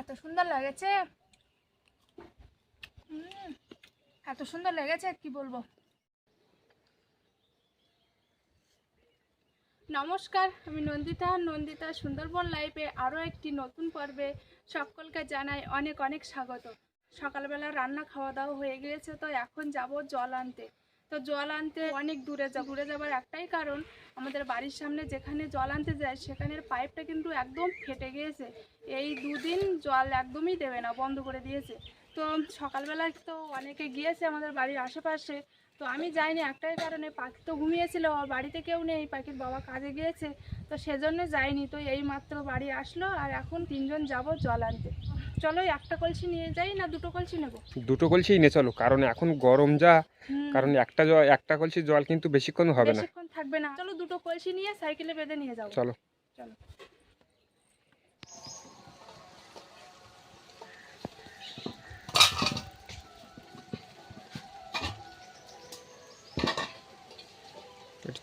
এত সুন্দর লাগেছে। এত সুন্দর লেগেছে, কি বলব? নমস্কার, আমি নন্দিতা। নন্দিতা সুন্দরবন লাইফে আরও একটি নতুন পর্বে সকলকে জানাই অনেক অনেক স্বাগত। সকালবেলা রান্না খাওয়া দাওয়া হয়ে গিয়েছে, তো এখন যাব জল আনতে। তো জল আনতে অনেক দূরে যাব। দূরে যাবার একটাই কারণ, আমাদের বাড়ির সামনে যেখানে জল আনতে যায়, সেখানের পাইপটা কিন্তু একদম ফেটে গিয়েছে। এই দুদিন জল একদমই দেবে না, বন্ধ করে দিয়েছে। তো সকালবেলা তো অনেকে গিয়েছে আমাদের বাড়ির আশেপাশে। তো আমি যাইনি, একটাই কারণে পাখি তো ঘুমিয়েছিল বাড়িতে কেউ নেই, পাখির বাবা কাজে গিয়েছে। তো সেজন্য যাইনি, তো এই মাত্র বাড়ি আসলো, আর এখন তিনজন যাব জল আনতে। চলো একটা কলসি নিয়ে যাই না দুটো কলসি নেব? দুটো কলসি নে চলো। কারণ এখন গরম যা কারণ একটা জল একটা কলসি জল কিন্তু বেশিক্ষণ হবে না। বেশিক্ষণ থাকবে না। চলো দুটো কলসি নিয়ে সাইকেলে বেঁধে নিয়ে যাব। চলো। চলো।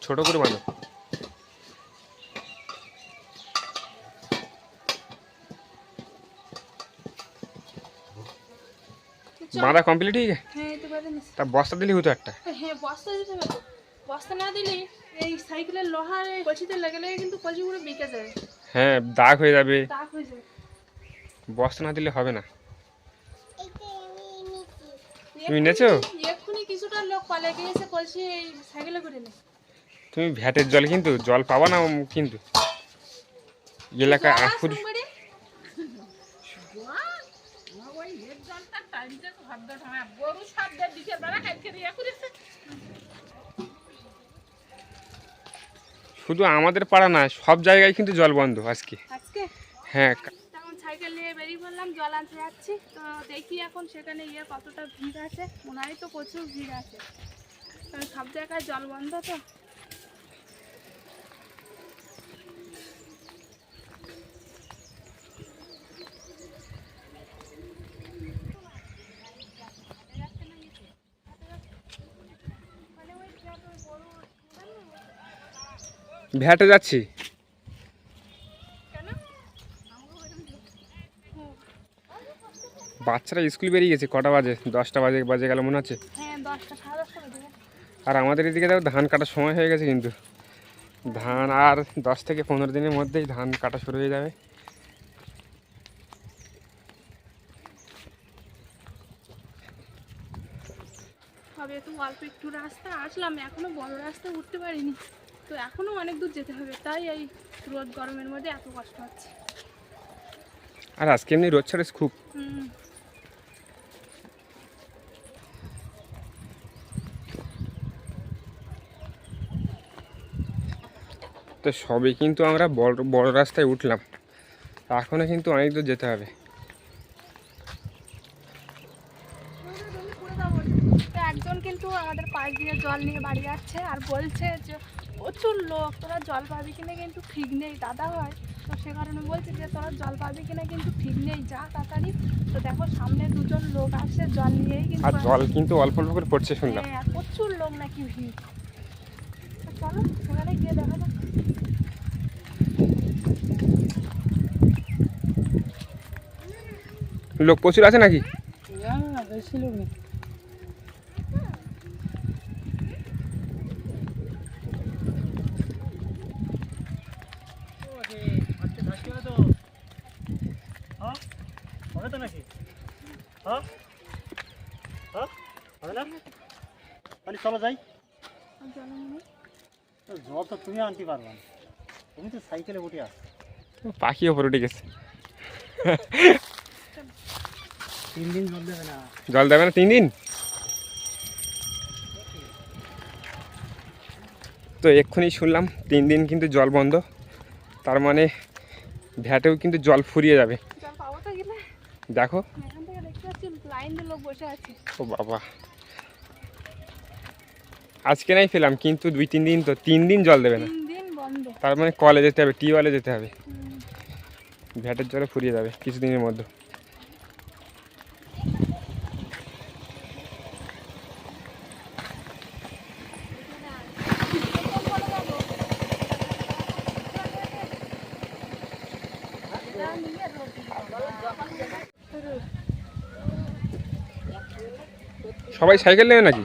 ছোট করে বানো বাঁধা কমপ্লিট হয়ে গেছে? হ্যাঁ এই তো বেঁধে নিচ্ছি তা বস্তা দিলে হতো একটা? হ্যাঁ বস্তা দিতে হবে। বস্তা না দিলে এই সাইকেলের লোহার কলসিতে লেগে লেগে কিন্তু কলসিগুলো বিকে যায়। হ্যাঁ দাগ হয়ে যাবে। দাগ হয়ে যায়। বস্তা না দিলে হবে না। তুমি নেছো? এক্ষুনি- কিছুটা লোক পালে গিয়েছে কলসি এই সাইকেলে করে নে তুমি ভ্যাটের জল কিন্তু জল পাবা না কিন্তু। এলাকায় শুধু আমাদের পাড়া না সব জায়গায় কিন্তু জল বন্ধ আজকে। হ্যাঁ তখন সাইকেল নিয়ে বেরিয়ে পড়লাম জল আনতে যাচ্ছি। তো দেখি এখন সেখানে গিয়ে কতটা ভিড় আছে। মনে হয় তো প্রচুর ভিড় আছে। সব জায়গায় জল বন্ধ তো। ভ্যাটে যাচ্ছি। বাচ্চারা স্কুল বেরিয়ে গেছে কটা বাজে? দশটা বাজে বাজে গেল মনে হচ্ছে। হ্যাঁ। আর আমাদের এদিকে দেখো ধান কাটার সময় হয়ে গেছে কিন্তু। ধান আর দশ থেকে পনেরো দিনের মধ্যেই ধান কাটা শুরু হয়ে যাবে। হবে তো অল্প একটু রাস্তা আসলাম এখনও বড় রাস্তা উঠতে পারিনি। তো এখনও অনেক দূর যেতে হবে তাই এই রোদ গরমের মধ্যে এত কষ্ট হচ্ছে। আর আজকে এমনি রোদ ছাড়ে খুব তো সবে কিন্তু আমরা বড় বড় রাস্তায় উঠলাম। এখনও কিন্তু অনেক দূর যেতে হবে। তো একজন কিন্তু আমাদের পাশ দিয়ে জল নিয়ে বাড়ি যাচ্ছে আর বলছে যে প্রচুর লোক তোরা জল পাবি কিনা কিন্তু ঠিক নেই দাদা হয়। তো সে কারণে বলছে যে তোরা জল পাবি কিনা কিন্তু ঠিক নেই যা তাড়াতাড়ি। তো দেখো সামনে দুজন লোক আসছে জল নিয়েই কিন্তু আর জল কিন্তু অল্প অল্প করে পড়ছে শুনলাম। হ্যাঁ আর প্রচুর লোক নাকি ভিড়। চলো ওখানে গিয়ে দেখা যাক। লোক প্রচুর আছে নাকি বেশি লোক নেই হবে তো নাকি হ্যাঁ হ্যাঁ হবে না তাহলে চলো যাই তো জল তো তুমি আনতে পারবে না। তুমি তো সাইকেলে উঠে আস। পাখি ওপরে উঠে গেছে। তিন দিন জল দেবে না। জল দেবে না তিন দিন? তো এক্ষুনি শুনলাম তিন দিন কিন্তু জল বন্ধ। তার মানে ভ্যাটেও কিন্তু জল ফুরিয়ে যাবে। দেখো। এখান থেকে দেখতে পাচ্ছি লাইন দিয়ে লোক বসে আছে। ও বাবা। আজকে নাই পেলাম কিন্তু দুই তিন দিন তো তিন দিন জল দেবে না। তার মানে কলে যেতে হবে, টিউবওয়েলে যেতে হবে। ভ্যাটের জলে ফুরিয়ে যাবে কিছুদিনের মধ্যে। সবাই সাইকেল নেবে নাকি?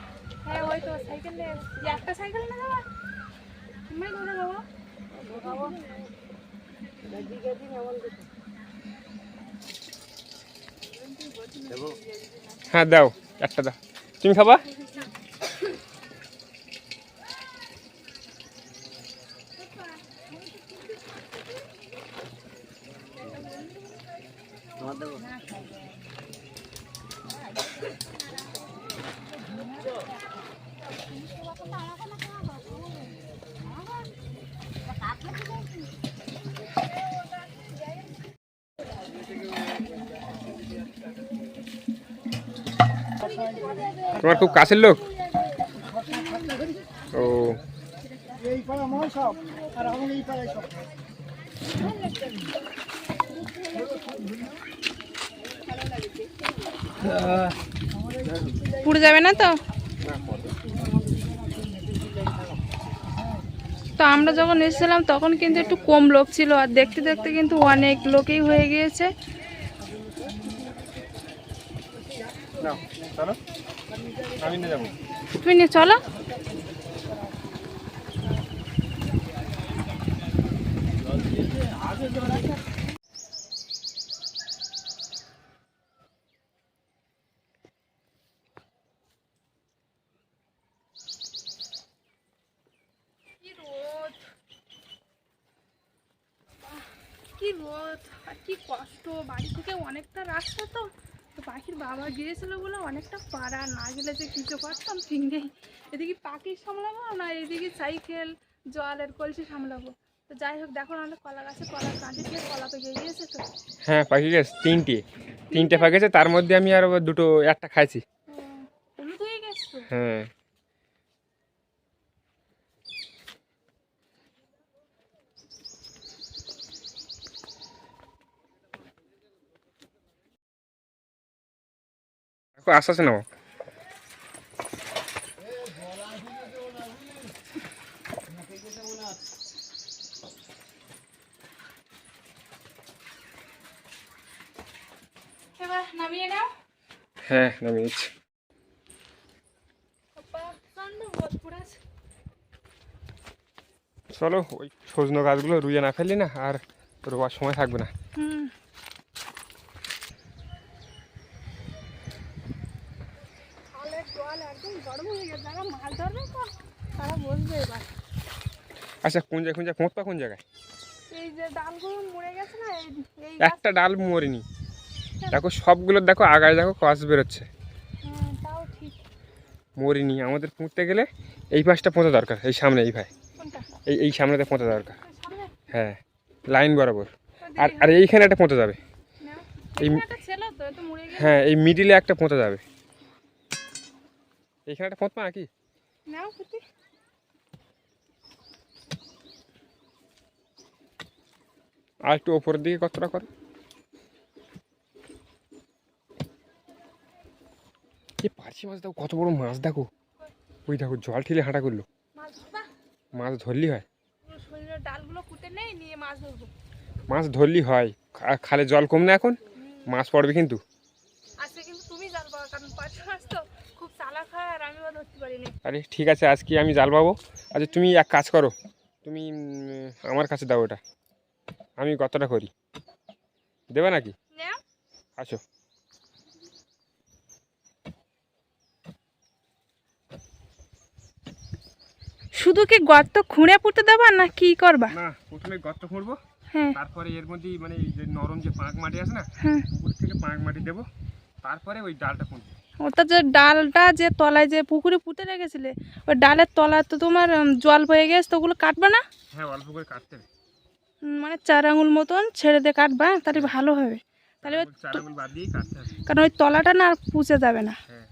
হ্যাঁ দাও একটা দাও। তুমি খাবা? তোমার খুব কাছের লোক? ও। এই পাড়া আমার সব আর আমার এই পাড়ায় সব। পুড়ে যাবে না তো? তো আমরা যখন এসেছিলাম তখন কিন্তু একটু কম লোক ছিল আর দেখতে দেখতে কিন্তু অনেক লোকই হয়ে গিয়েছে। নাও। চলো। আমি নিয়ে যাব। তুমি নিয়ে চলো। কি রোদ। কি রোদ। আর কি কষ্ট। বাড়ি থেকে অনেকটা রাস্তা তো। পাখির বাবা গিয়েছিল বলে অনেকটা পাড়া না গেলে যে কিছু করতাম ঠিক নেই। এদিকে পাখি সামলাবো না এদিকে সাইকেল জলের কলসি সামলাবো। তো যাই হোক দেখো আমাদের কলা গাছে কলা কাঁদি দিয়ে কলা পেকে গিয়েছে তো। হ্যাঁ পাখি গেছে তিনটে। তিনটে পাখি আছে তার মধ্যে আমি আর দুটো একটা খাইছি। হয়ে। গেছে তো হ্যাঁ নামিয়ে দিচ্ছি চলো ওই সজনো গাছগুলো রুইয়ে না ফেললি না আর রোয়ার সময় থাকবে না হুম খালের জল একদম গরম হয়ে গেছে যারা মাছ ধরবে তো তারা বসবে এবার আচ্ছা কোন জায়গায় কোন জায়গায় পৌঁছবা কোন জায়গায়? এই যে ডালগুলো মরে গেছে না এই একটা ডাল মরিনি। দেখো সবগুলো দেখো আগায় দেখো কস বেরোচ্ছে। হ্যাঁ, তাও ঠিক। মরিনি আমাদের পুঁততে গেলে এই পাশটা পোঁতা দরকার এই সামনে এই ভাই। কোনটা? এই এই সামনেতে পোঁতা দরকার। হ্যাঁ লাইন বরাবর। আর আর এইখানে একটা পোঁতা যাবে। এই- একটা ছিল তো এ মরে গেছে। হ্যাঁ এই মিডিলে একটা পোঁতা যাবে। এইখানে একটা পোঁতবা নাকি নাও কুতি আর একটু ওপরের দিকে কতটা করো? এ পার্সি মাছ দেখো কত বড় মাছ দেখো। ওই দেখো জল ঠেলে হাঁটা করল। মাছ ধরলি হয়? মাছ ধরলি হয়? খালে জল কম না এখন মাছ পড়বে কিন্তু? আরে ঠিক আছে আজকে আমি জাল পাবো। আচ্ছা তুমি এক কাজ করো। তুমি আমার কাছে দাও ওটা। আমি কতটা করি। দেবে নাকি? আসো। শুধু কি গর্ত খুঁড়ে পুঁতে দেবা না কি করবা? না প্রথমে গর্ত খুঁড়বো হ্যাঁ। তারপরে এর মধ্যেই মানে এই যে নরম যে পাঁক মাটি আছে না হ্যাঁ। পুকুর থেকে পাঁক মাটি দেবো তারপরে ওই ডালটা খুঁড়বো ওটা যে ডালটা যে তলায় যে পুকুরে পুঁতে রেখেছিলে ওই ডালের তলায় তো তোমার জল বয়ে গেছে তো ওগুলো কাটবে না? হ্যাঁ অল্প করে কাটতে হবে। মানে চার আঙুল মতন ছেড়ে দিয়ে কাটবা তাহলে ভালো হবে। তাহলে কারণ ওই তলাটা না আর পুষে যাবে না। হ্যাঁ।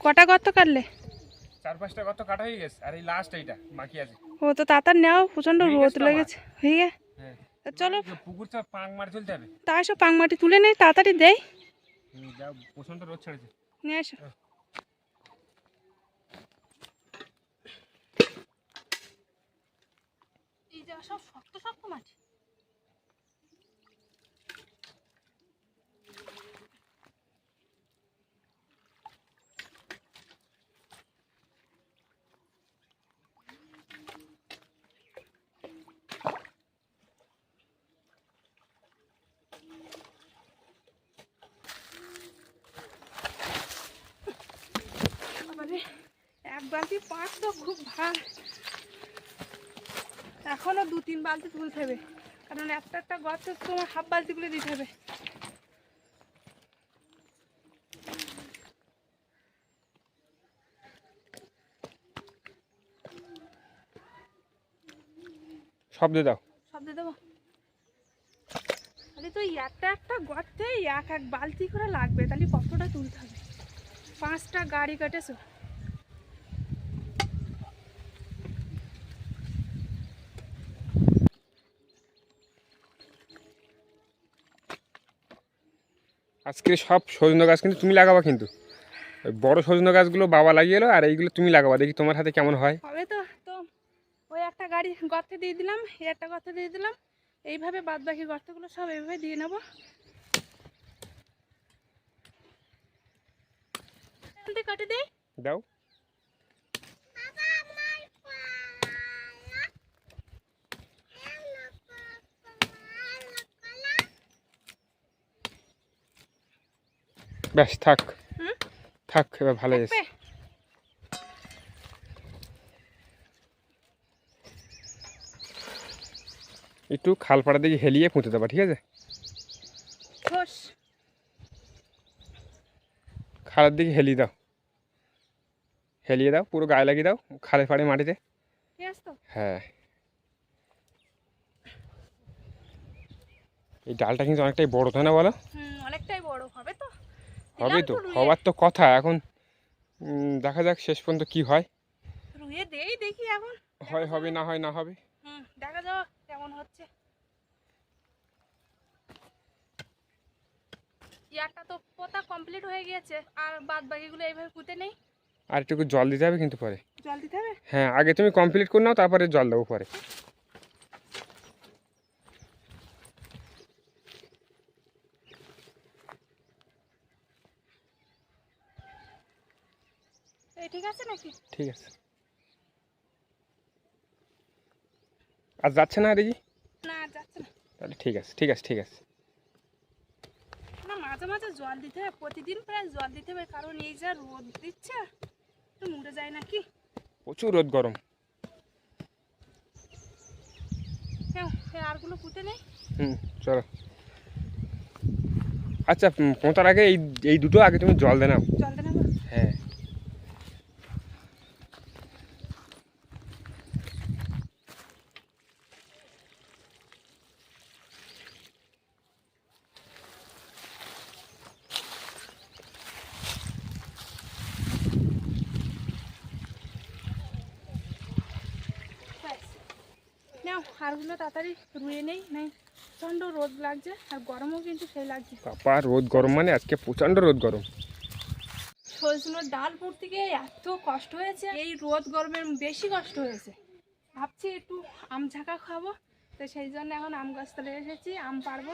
কটা গর্ত কাটলে? চার পাঁচটা গর্ত কাটা হয়ে গেছে আর এই লাস্ট এইটা বাকি আছে। ও তো তাড়াতাড়ি নেও রোদ। লেগেছে হয়ে চলো। পুকুরটা পাঁক মারি তুলতে হবে। তা এসো পাং মাটি তুলে নেই তাড়াতাড়ি দেই। হুম, রোদ ছেড়েছে। নিয়ে এসো। সব শক্ত শক্ত মাটি এক বালতি পাঁচ তো খুব ভালো। এখনও দু তিন বালতি তুলতে হবে। কারণ একটা একটা গর্ত তোমার হাফ বালতিগুলো দিতে হবে। শব্দ দাও। সব দিয়ে দেবো? তাহলে তো একটা একটা গর্তে এক এক বালতি করে লাগবে তাহলে কতটা তুলতে হবে? পাঁচটা গাড়ি কেটেছো? আজকে সব সজনে গাছ কিন্তু তুমি লাগাবা কিন্তু। ওই বড় সজনে গাছগুলো বাবা লাগিয়ে এলো আর এইগুলো তুমি লাগাবা দেখি তোমার হাতে কেমন হয়। হবে তো তো ওই একটা গাড়ি গর্তে দিয়ে দিলাম এই একটা গর্তে দিয়ে দিলাম এইভাবে বাদ বাকি গর্তগুলো সব এইভাবে দিয়ে নেব। জলদি কাটে দিই দাও। ব্যাস থাক। থাক এবার ভালো থাকবে? একটু খালপাড়া দিকে হেলিয়ে পুঁতে দেবা ঠিক আছে? খালের দিকে হেলিয়ে দাও। হেলিয়ে দাও পুরো গায়ে লাগিয়ে দাও খালে ফাড়ে মাটিতে। হ্যাঁ। এই ডালটা কিন্তু অনেকটাই বড় তাই না বলো? অনেকটাই বড় হবে তো। হবে তো। হবার তো কথা এখন দেখা যাক শেষ পর্যন্ত কি হয়। রুয়ে দেই দেখি এখন হয় হবে না হয় না হবে। হুম দেখা যাক কেমন হচ্ছে। ইয়ারটা তো পোতা কমপ্লিট হয়ে গিয়েছে আর বাদ বাকিগুলো এইভাবে পুঁতে নেই। আর একটু জল দিতে হবে কিন্তু পরে। জল দিতে হবে? হ্যাঁ আগে তুমি কমপ্লিট করে নাও তারপরে জল দেবো পরে এই ঠিক আছে। আর যাচ্ছে না দেখি না যাচ্ছে না। তাহলে ঠিক আছে ঠিক আছে ঠিক আছে। না মাঝে মাঝে জল দিতে হবে প্রতিদিন প্রায় জল দিতে হবে কারণ এই যা রোদ দিচ্ছে তো মরে যায় নাকি? প্রচুর রোদ গরম। হ্যাঁ হ্যাঁ আরগুলো পুঁতে নেই? হুম চলো। আচ্ছা পোঁতার আগে এই এই দুটো আগে তুমি জল দে নাও জল দেবে না হ্যাঁ ব্যাস। নাও হাড়গুলো তাড়াতাড়ি রুয়ে নেই নাই প্রচণ্ড রোদ লাগছে আর গরমও কিন্তু সেই লাগছে। বাবা রোদ গরম মানে? আজকে প্রচণ্ড রোদ গরম। সজনোর ডাল পুড়তে গিয়ে এত কষ্ট হয়েছে এই রোদ গরমের বেশি কষ্ট হয়েছে। ভাবছি একটু আম ঝাঁকা খাব তো সেই জন্য এখন আম গাছ তলে এসেছি আম পারব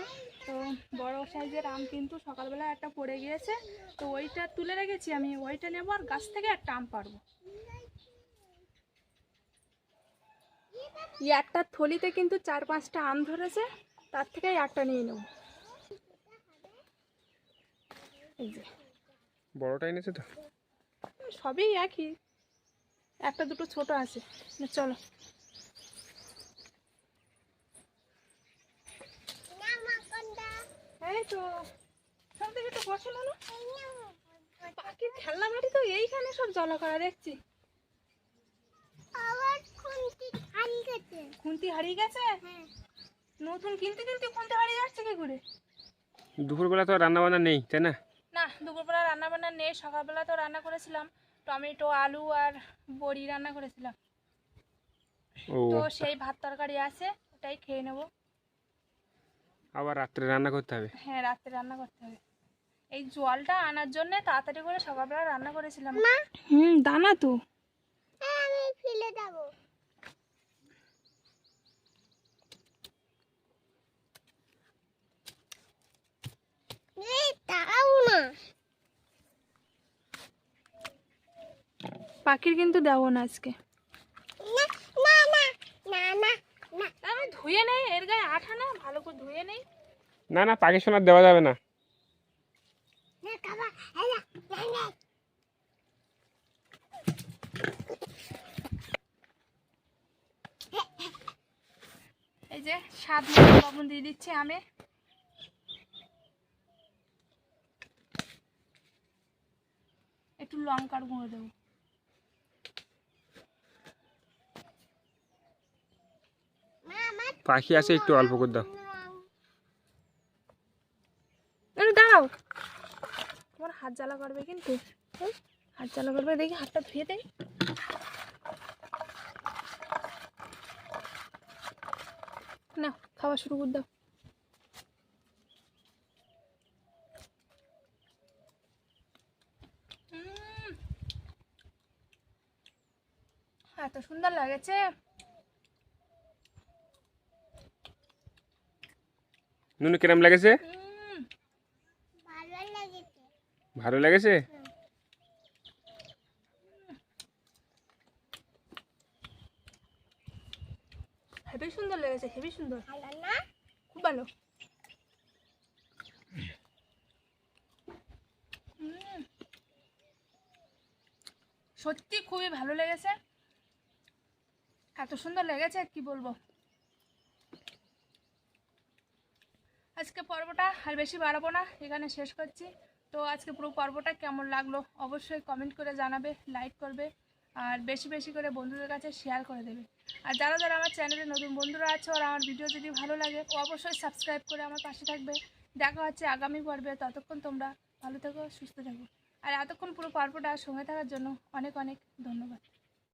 তো বড় সাইজের আম কিন্তু সকালবেলা একটা পড়ে গিয়েছে তো ওইটা তুলে রেখেছি আমি ওইটা নেব আর গাছ থেকে একটা আম পারব এই একটা থলিতে কিন্তু চার পাঁচটা আম ধরেছে তার থেকে একটা নিয়ে নেব। বড়টা এনেছে তো? সবই একই একটা দুটো ছোট আছে। চলো। এই তো সব বসে না পাখির খেলনা মাটি তো এইখানে সব জলা করা দেখছি খুন্তি হারিয়ে গেছে। নতুন কিনতে কিনতে খুন্তি হারিয়ে যাচ্ছে কি করে? দুপুরবেলা তো রান্না বান্না নেই তাই না? না দুপুরবেলা রান্না বান্না নেই সকালবেলা তো রান্না করেছিলাম। টমেটো আলু আর বড়ি রান্না করেছিলাম। ও তো সেই ভাত তরকারি আছে ওটাই খেয়ে নেব। আবার রাত্রে রান্না করতে হবে? হ্যাঁ রাত্রে রান্না করতে হবে। এই জলটা আনার জন্য তাড়াতাড়ি করে সকালবেলা রান্না করেছিলাম। হুম দানা তো। আমি ফেলে দেবো। পাখির কিন্তু দেবো না আজকে। ধুয়ে নেই এর গায়ে আঠা না ভালো করে ধুয়ে নেই। না না পাখি সোনার দেওয়া যাবে না। এই যে সাত মতো লবণ দিয়ে দিচ্ছি আমি। একটু লঙ্কার গুঁড়ো দেবো। পাখি আছে, একটু অল্প করে দাও। দাঁড়াও তোমার হাত জ্বালা করবে কিন্তু। হাত জ্বালা করবে, দেখি হাতটা ধুয়ে দেই। না খাওয়া শুরু করে দাও। এত সুন্দর লাগেছে। নুনু কিরম লেগেছে? ভালো লেগেছে। সুন্দর লেগেছে হেবি সুন্দর। না? খুব ভালো। সত্যি খুবই ভালো লেগেছে। এত সুন্দর লেগেছে কি বলব? আজকে পর্বটা আর বেশি বাড়াবো না, এখানে শেষ করছি। তো আজকে পুরো পর্বটা কেমন লাগল অবশ্যই কমেন্ট করে জানাবে লাইক করবে, আর বেশি বেশি করে বন্ধুদের কাছে শেয়ার করে দেবে। আর যারা যারা আমার চ্যানেলে নতুন বন্ধুরা আছে আর আমার ভিডিও যদি ভালো লাগে, অবশ্যই সাবস্ক্রাইব করে আমার পাশে থাকবে। দেখা হচ্ছে আগামী পর্বে, ততক্ষণ তোমরা ভালো থেকো, সুস্থ থাকো। আর এতক্ষণ পুরো পর্বটা সঙ্গে থাকার জন্য অনেক অনেক ধন্যবাদ।